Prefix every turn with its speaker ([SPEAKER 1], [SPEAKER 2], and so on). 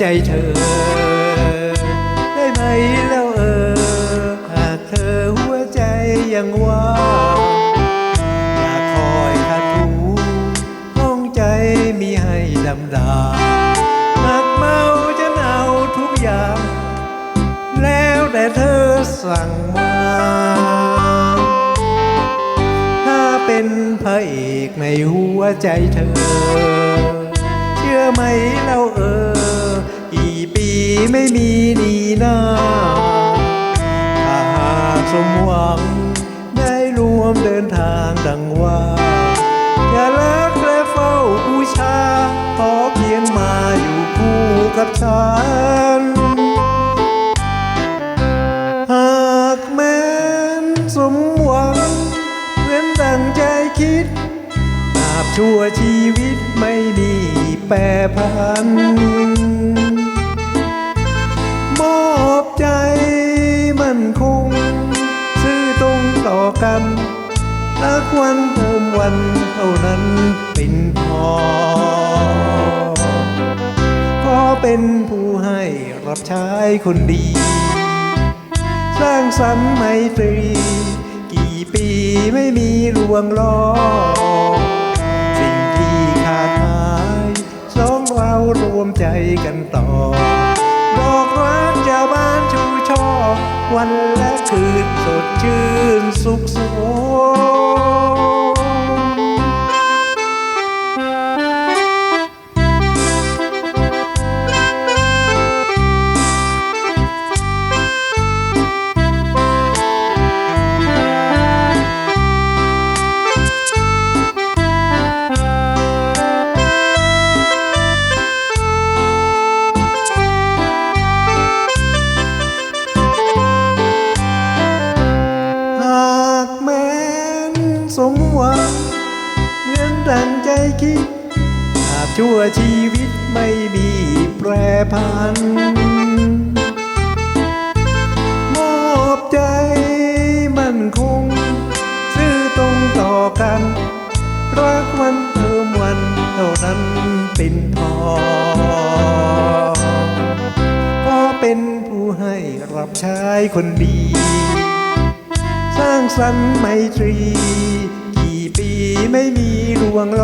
[SPEAKER 1] ใจเธอ ได้ไหมแล้วเออ หากเธอหัวใจยังว่างอยากคอยขัดหูห้องใจมีให้ดำดาหากเมาจะเอาทุกอย่าง แล้วแต่เธอสั่งมา ถ้าเป็นพระเอกในหัวใจเธอเชื่อ ไม่มีนีหน้าถ้าหากสมหวัง ได้รวมเดินทางดังว่าอย่ารักและเฝ้าบูชา ขอเพียงมาอยู่คู่กับฉัน หากแม้นสมหวังเหมือนดังใจคิดตราบชั่วชีวิตไม่มีแปรพัน ต่อกันรักวันเติมวันเท่านั้นเป็นพอ ขอเป็นผู้ให้รับใช้คนดี สร้างสรรค์ไมตรี กี่ปีไม่มีลวงล้อ สิ่งที่ขาดหายสองเรารวมใจกันต่อ บอกรักจะบ้านชูช่อวัน ชื่นสดชื่นสุขสม เหมือนดังใจคิดหากชั่วชีวิตไม่มีแปรพัน มอบใจมั่นคง ซื่อตรงต่อกัน รักวันเติมวันเท่านั้นเป็นพอ ก็เป็นผู้ให้รับใช้คนดี สร้างสรรค์ไมตรี ไม่มีลวงล